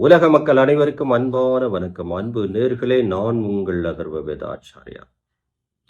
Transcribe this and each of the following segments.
உலக மக்கள் அனைவருக்கும் அன்பான வணக்கம். அன்பு நேர்களே நான் உங்கள் அதர்வ வேதாச்சாரியா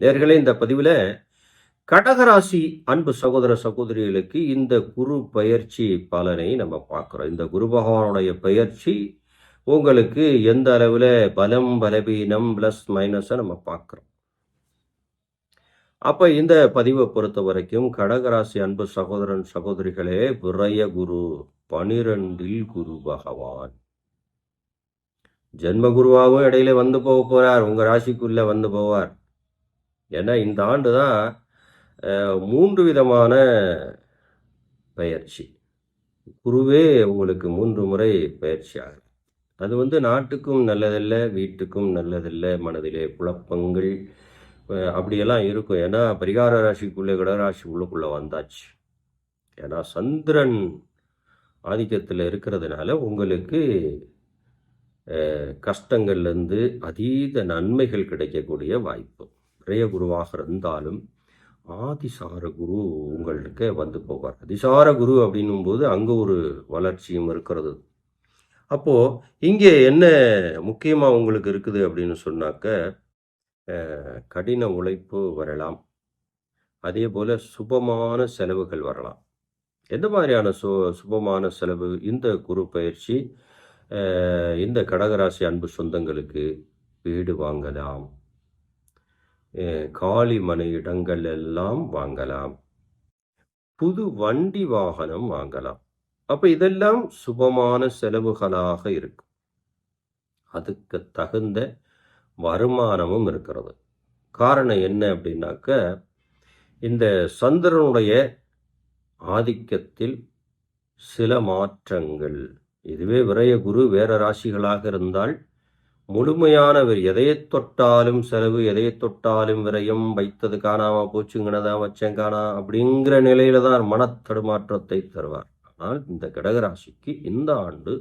நேர்களே இந்த பதிவில் கடகராசி அன்பு சகோதர சகோதரிகளுக்கு இந்த குரு பயிற்சி பலனை நம்ம பார்க்குறோம். இந்த குரு பகவானுடைய பயிற்சி உங்களுக்கு எந்த அளவில் பலம் பலவீனம் ப்ளஸ் மைனஸை நம்ம பார்க்குறோம். அப்போ இந்த பதிவை பொறுத்த வரைக்கும் கடகராசி அன்பு சகோதரன் சகோதரிகளே விரய குரு பனிரெண்டில் குரு பகவான். ஜென்மகுருவாகவும் இடையில வந்து போக போறார் உங்கள் ராசிக்குள்ளே வந்து போவார். ஏன்னா இந்த ஆண்டு தான் மூன்று விதமான பயிற்சி. குருவே உங்களுக்கு மூன்று முறை பயிற்சி ஆகுது. அது வந்து நாட்டுக்கும் நல்லதில்லை வீட்டுக்கும் நல்லதில்லை மனதிலே குழப்பங்கள் அப்படியெல்லாம் இருக்கும். ஏன்னா பரிகார ராசிக்குள்ளே கடகராசி உள்ளுக்குள்ளே வந்தாச்சு. ஏன்னா சந்திரன் ஆதிக்கத்தில் இருக்கிறதுனால உங்களுக்கு கஷ்டங்கள்லேருந்து அதீத நன்மைகள் கிடைக்கக்கூடிய வாய்ப்பு. நிறைய குருவாக இருந்தாலும் ஆதிசார குரு உங்களுக்கு வந்து போவார். அதிசார குரு அப்படின்னும் போது அங்கே ஒரு வளர்ச்சியும் இருக்கிறது. அப்போது இங்கே என்ன முக்கியமாக உங்களுக்கு இருக்குது அப்படின்னு சொன்னாக்க கடின உழைப்பு வரலாம். அதே போல் சுபமான செலவுகள் வரலாம். எந்த மாதிரியான சு சுபமான செலவு? இந்த குரு பயிற்சி இந்த கடகராசி அன்பு சொந்தங்களுக்கு வீடு வாங்கலாம். காலி மனை இடங்கள் எல்லாம் வாங்கலாம். புது வண்டி வாகனம் வாங்கலாம். அப்போ இதெல்லாம் சுபமான செலவுகளாக இருக்கும். அதுக்கு தகுந்த வருமானமும் இருக்கிறது. காரணம் என்ன அப்படின்னாக்க இந்த சந்திரனுடைய ஆதிக்கத்தில் சில மாற்றங்கள். இதுவே விரய குரு வேற ராசிகளாக இருந்தால் முழுமையானவர் எதையை தொட்டாலும் செலவு எதையை தொட்டாலும் விரயம் வைத்தது காணாம போச்சுங்கனதான் வச்சேன் காணா அப்படிங்கிற நிலையில தான் மனத்தடுமாற்றத்தை தருவார். ஆனால் இந்த கடகராசிக்கு இந்த ஆண்டு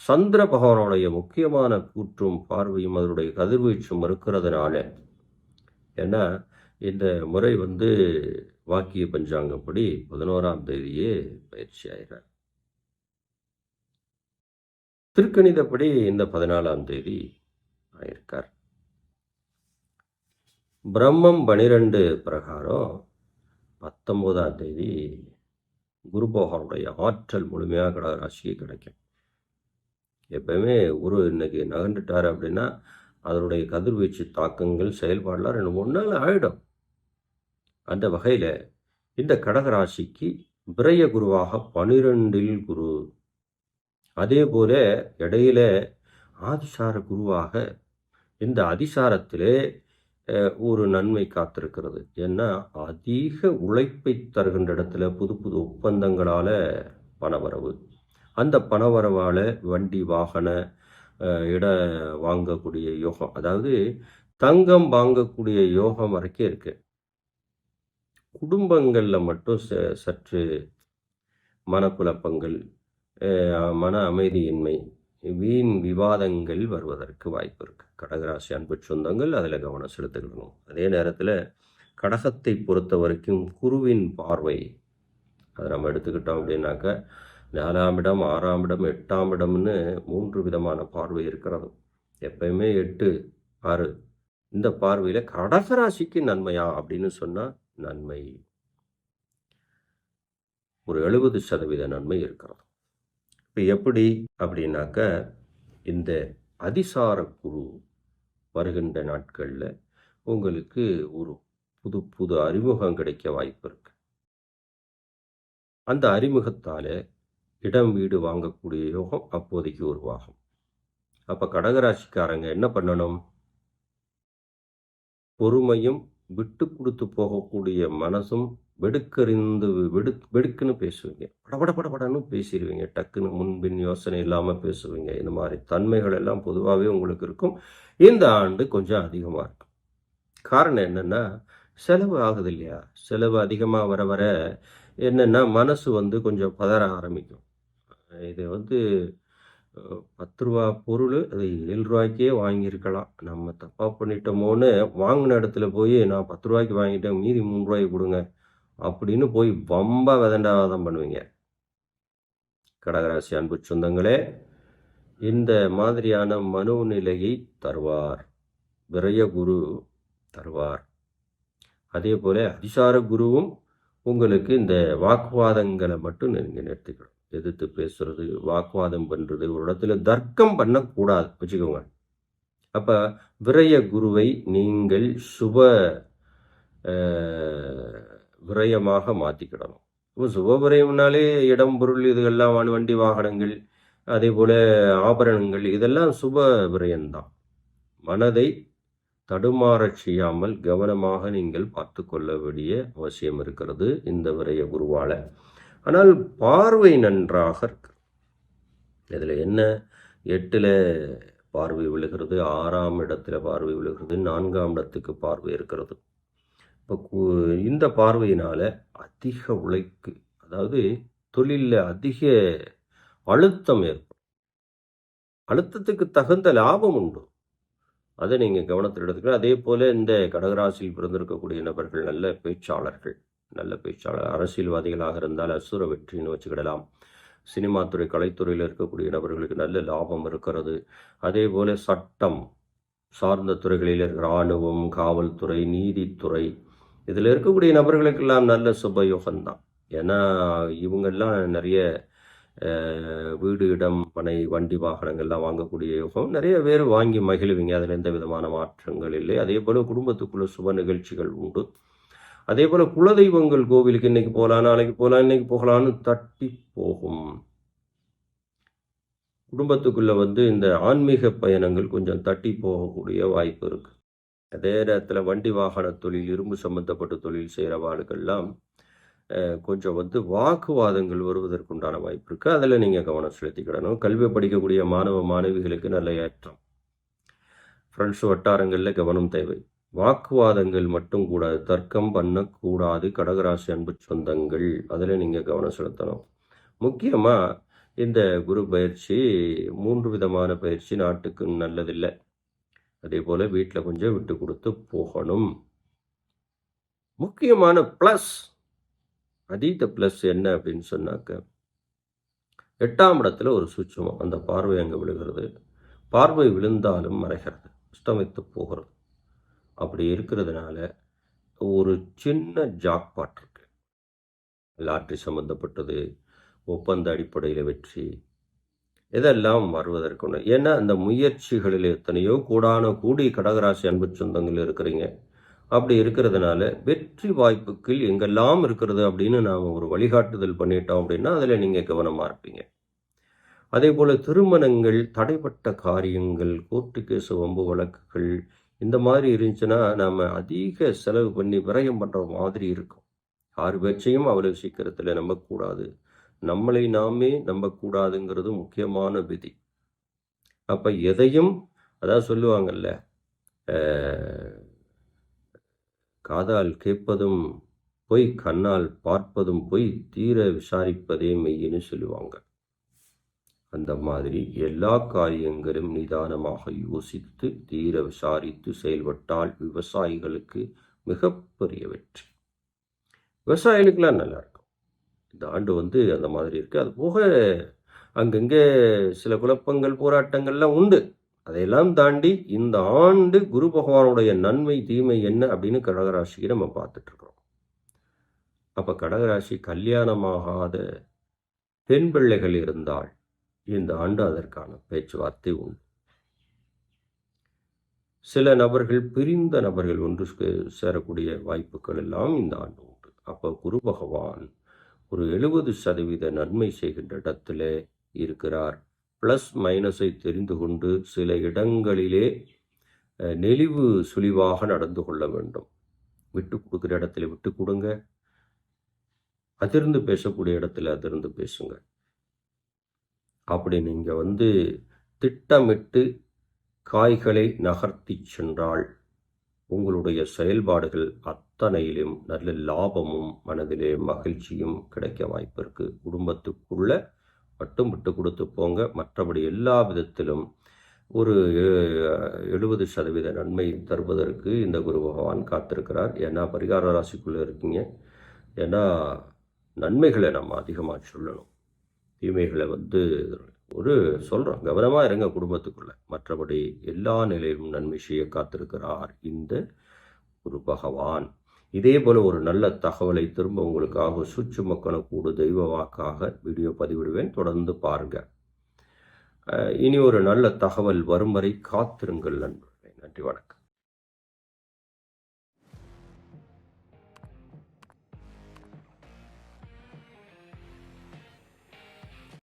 சந்திர பகவானுடைய முக்கியமான கூற்றும் பார்வையும் அதனுடைய கதிர்வீச்சும் இருக்கிறதுனால ஏன்னா இந்த முறை வந்து வாக்கிய பஞ்சாங்கப்படி பதினோராம் தேதியே பயிற்சி ஆகிறார் திருக்கணிதப்படி இந்த பதினாலாம் தேதி ஆயிருக்கார். பிரம்மம் பனிரெண்டு பிரகாரம் பத்தொம்போதாம் தேதி குரு பகவானுடைய ஆற்றல் முழுமையாக கடகராசிக்கு கிடைக்கும். எப்பயுமே குரு இன்னைக்கு நகர்ந்துட்டார் அப்படின்னா அதனுடைய கதிர்வீச்சு தாக்கங்கள் செயல்பாடெலாம் ரெண்டு மூணு நாள் ஆகிடும் அந்த வகையில் இந்த கடகராசிக்கு விரய குருவாக பனிரெண்டில் குரு அதே போல இடையில ஆதிசார குருவாக இந்த அதிசாரத்திலே ஒரு நன்மை காத்திருக்கிறது. ஏன்னா அதிக உழைப்பை தருகின்ற இடத்துல புது புது ஒப்பந்தங்களால் பணவரவு. அந்த பணவரவால் வண்டி வாகன இட வாங்கக்கூடிய யோகம் அதாவது தங்கம் வாங்கக்கூடிய யோகம் வரைக்கும் இருக்கு. குடும்பங்களில் மட்டும் ச- சற்று மனக்குழப்பங்கள் மன அமைதியின்மை. வீண் விவாதங்கள் வருவதற்கு வாய்ப்பு இருக்குது கடகராசி அன்பு சொந்தங்கள் அதில் கவனம் செலுத்திக்கணும் அதே நேரத்தில் கடகத்தை பொறுத்த வரைக்கும் குருவின் பார்வை அதை நம்ம எடுத்துக்கிட்டோம் அப்படின்னாக்க நாலாம் இடம் ஆறாம் இடம் எட்டாம் இடம்னு மூன்று விதமான பார்வை இருக்கிறது. எப்பயுமே எட்டு ஆறு இந்த பார்வையில் கடகராசிக்கு நன்மையா அப்படின்னு சொன்னால் நன்மை. ஒரு எழுபது சதவீத நன்மை இருக்கிறது. இப்போ எப்படி? அப்படின்னாக்க இந்த அதிசார குரு வருகின்ற நாட்களில் உங்களுக்கு ஒரு புது புது அறிமுகம் கிடைக்க வாய்ப்பு இருக்கு. அந்த அறிமுகத்தால் இடம் வீடு வாங்கக்கூடிய யோகம் அப்போதைக்கு உருவாகும். அப்போ கடகராசிக்காரங்க என்ன பண்ணணும்? பொறுமையும் விட்டு கொடுத்து போகக்கூடிய மனசும் வெடுக்கறிந்து வெடு வெடுக்குன்னு பேசுவீங்க. படபட படபடன்னு பேசிடுவீங்க டக்குன்னு முன்பின் யோசனை இல்லாமல் பேசுவீங்க. இந்த மாதிரி தன்மைகள் எல்லாம் பொதுவாகவே உங்களுக்கு இருக்கும். இந்த ஆண்டு கொஞ்சம் அதிகமாக இருக்கும். காரணம் என்னென்னா செலவு ஆகுது இல்லையா? செலவு அதிகமாக வர வர என்னென்னா மனசு வந்து கொஞ்சம் பதற ஆரம்பிக்கும். இது வந்து பத்து ரூபா பொருள் அது ஏழு ரூபாய்க்கே வாங்கியிருக்கலாம். நம்ம தப்பாக பண்ணிட்டோமோன்னு வாங்கின இடத்துல போய் நான் பத்து ரூபாய்க்கு வாங்கிட்டேன் மீதி மூணு ரூபாய்க்கு கொடுங்க. அப்படின்னு போய் வம்ப விதண்டாவாதம் பண்ணுவீங்க. கடகராசி அன்பு சொந்தங்களே இந்த மாதிரியான மனோநிலையை தருவார். விரய குரு தருவார். அதே போல அதிசார குருவும் உங்களுக்கு இந்த வாக்குவாதங்களை மட்டும் நீங்கள் நிறுத்திக்கணும். எதிர்த்து பேசுறது வாக்குவாதம் பண்ணுறது ஒரு இடத்துல தர்க்கம் பண்ணக்கூடாது. வச்சுக்கோங்க. அப்போ விரய குருவை நீங்கள் சுப விரயமாக மாற்றிக்கிடணும். இப்போ சுப விரயம்னாலே இடம் பொருள் இதுகள்லாம் வண்டி- வாகனங்கள் அதே போல் ஆபரணங்கள் இதெல்லாம் சுப விரயம்தான் மனதை தடுமாறச் செய்யாமல் கவனமாக நீங்கள் பார்த்து கொள்ள வேண்டிய அவசியம் இருக்கிறது இந்த விரைய குருவால ஆனால் பார்வை நன்றாக இருக்கு. இதில் என்ன? எட்டில் பார்வை விழுகிறது ஆறாம் இடத்துல பார்வை விழுகிறது நான்காம் இடத்துக்கு பார்வை இருக்கிறது. இப்போ இந்த பார்வையினால் அதிக உழைப்பு அதாவது தொழிலில் அதிக அழுத்தம் ஏற்படும். அழுத்தத்துக்கு தகுந்த லாபம் உண்டு. அதை நீங்கள் கவனத்தில் எடுத்துக்கணும். அதே போல் இந்த கடகராசியில் பிறந்திருக்கக்கூடிய நபர்கள் நல்ல பேச்சாளர்கள் நல்ல பேச்சாளர் அரசியல்வாதிகளாக இருந்தால் அசுர வெற்றின்னு வச்சுக்கிடலாம். சினிமா துறை கலைத்துறையில் இருக்கக்கூடிய நபர்களுக்கு நல்ல லாபம் இருக்கிறது. அதே போல் சட்டம் சார்ந்த துறைகளில் இருக்கிற இராணுவம் காவல்துறை நீதித்துறை இதில் இருக்கக்கூடிய நபர்களுக்கெல்லாம் நல்ல சுபயோகம்தான். ஏன்னா இவங்கெல்லாம் நிறைய வீடு இடம் மனை வண்டி வாகனங்கள்லாம் வாங்கக்கூடிய யோகம். நிறைய பேர் வாங்கி மகிழ்வீங்க. அதில் எந்த விதமான மாற்றங்கள் இல்லை. அதே போல் குடும்பத்துக்குள்ள சுப நிகழ்ச்சிகள் உண்டு. அதே போல் குலதெய்வங்கள் கோவிலுக்கு இன்னைக்கு போகலாம் நாளைக்கு போகலாம் இன்னைக்கு போகலான்னு தட்டி போகும். குடும்பத்துக்குள்ளே வந்து இந்த ஆன்மீக பயணங்கள் கொஞ்சம் தட்டி போகக்கூடிய வாய்ப்பு இருக்குது அதே நேரத்தில் வண்டி வாகன தொழில் இரும்பு சம்பந்தப்பட்ட தொழில் செய்கிறவாளுக்கெல்லாம் கொஞ்சம் வந்து வாக்குவாதங்கள் வருவதற்குண்டான வாய்ப்பு இருக்குது அதில் நீங்கள் கவனம் செலுத்திக்கிடணும். கல்வி படிக்கக்கூடிய மாணவ மாணவிகளுக்கு நல்ல ஏற்றம். ஃப்ரெண்ட்ஸ் வட்டாரங்களில் கவனம் தேவை. வாக்குவாதங்கள் மட்டும் கூடாது தர்க்கம் பண்ணக்கூடாது. கடகராசி அன்பு சொந்தங்கள் அதில் நீங்கள் கவனம் செலுத்தணும். முக்கியமாக இந்த குரு பயிற்சி மூன்று விதமான பயிற்சி நாட்டுக்கு நல்லதில்லை. அதே போல் வீட்டில் கொஞ்சம் விட்டு கொடுத்து போகணும். முக்கியமான ப்ளஸ் அதீத ப்ளஸ் என்ன அப்படின்னு சொன்னாக்க எட்டாம் இடத்துல ஒரு சூட்சமம். அந்த பார்வை அங்கே விழுகிறது. பார்வை விழுந்தாலும் மறைகிறது. அஸ்தமித்து போகிறது. அப்படி இருக்கிறதுனால ஒரு சின்ன ஜாக்பாட் இருக்கு. லாட்ரி சம்மந்தப்பட்டது ஒப்பந்த அடிப்படையில் வெற்றி இதெல்லாம் வருவதற்குன்னு ஏன்னா அந்த முயற்சிகளில் எத்தனையோ கூடான கூடி கடகராசி அன்பு சொந்தங்கள் இருக்கிறீங்க. அப்படி இருக்கிறதுனால வெற்றி வாய்ப்புகள் எங்கெல்லாம் இருக்கிறது அப்படின்னு நாம் ஒரு வழிகாட்டுதல் பண்ணிட்டோம் அப்படின்னா அதில் நீங்கள் கவனமாக இருப்பீங்க. அதே போல் திருமணங்கள் தடைப்பட்ட காரியங்கள் கோர்ட்டு கேஸ் வம்பு வழக்குகள் இந்த மாதிரி இருந்துச்சுன்னா நாம் அதிக செலவு பண்ணி விரயம் பண்ணுற மாதிரி இருக்கும். யார் பேச்சையும் அவ்வளவு சீக்கிரத்தில் நம்பக்கூடாது. நம்மளை நாமே நம்பக்கூடாதுங்கிறது முக்கியமான விதி. அப்போ எதையும் அதான் சொல்லுவாங்கல்ல காதால் கேட்பதும் பொய் கண்ணால் பார்ப்பதும் பொய் தீர விசாரிப்பதே மெய்யின்னு சொல்லுவாங்க. அந்த மாதிரி எல்லா காரியங்களும் நிதானமாக யோசித்து தீர விசாரித்து செயல்பட்டால் விவசாயிகளுக்கு மிகப்பெரிய வெற்றி. விவசாயிகளுக்கெல்லாம் நல்லா இருக்கும். இந்த ஆண்டு வந்து அந்த மாதிரி இருக்குது அது போக அங்கங்கே சில குழப்பங்கள் போராட்டங்கள்லாம் உண்டு. அதையெல்லாம் தாண்டி இந்த ஆண்டு குரு பகவானுடைய நன்மை தீமை என்ன அப்படின்னு கடகராசிக்கு நம்ம பார்த்துட்ருக்குறோம் அப்போ கடகராசி கல்யாணமாகாத பெண் பிள்ளைகள் இருந்தால் இந்த ஆண்டு அதற்கான பேச்சுவார்த்தை உண்டு. சில நபர்கள் பிரிந்த நபர்கள் ஒன்று சேரக்கூடிய வாய்ப்புகள் எல்லாம் இந்த ஆண்டு உண்டு. அப்போ குரு பகவான் ஒரு எழுபது சதவீத நன்மை செய்கின்ற இடத்துல இருக்கிறார். ப்ளஸ் மைனஸை தெரிந்து கொண்டு சில இடங்களிலே நெளிவு சுழிவாக நடந்து கொள்ள வேண்டும். விட்டு கொடுக்குற இடத்துல விட்டு கொடுங்க. அதிர்ந்து பேசக்கூடிய இடத்துல அதிர்ந்து பேசுங்க. அப்படி நீங்கள் வந்து திட்டமிட்டு காய்களை நகர்த்தி சென்றால் உங்களுடைய செயல்பாடுகள் அத்தனையிலும் நல்ல லாபமும் மனதிலே மகிழ்ச்சியும் கிடைக்க வாய்ப்பு இருக்கு. குடும்பத்துக்குள்ள மட்டும் விட்டு கொடுத்து போங்க. மற்றபடி எல்லா விதத்திலும் ஒரு எழுபது சதவீத நன்மை தருவதற்கு இந்த குரு பகவான் காத்திருக்கிறார். ஏன்னா பரிகார ராசிக்குள்ளே இருக்கீங்க. ஏன்னா நன்மைகளை நம்ம அதிகமாக சொல்லணும். தீமைகளை வந்து ஒரு சொல்கிறோம் கவனமாக இருங்க குடும்பத்துக்குள்ள. மற்றபடி எல்லா நிலையிலும் நன்மை செய்ய காத்திருக்கிறார் இந்த குரு பகவான். இதே போல் ஒரு நல்ல தகவலை திரும்ப உங்களுக்காக சுற்று மக்கன கூடு தெய்வ வாக்காக வீடியோ பதிவிடுவேன். தொடர்ந்து பாருங்கள் இனி ஒரு நல்ல தகவல் வரும் வரை காத்திருங்கள் நண்பர்களே. நன்றி வணக்கம்.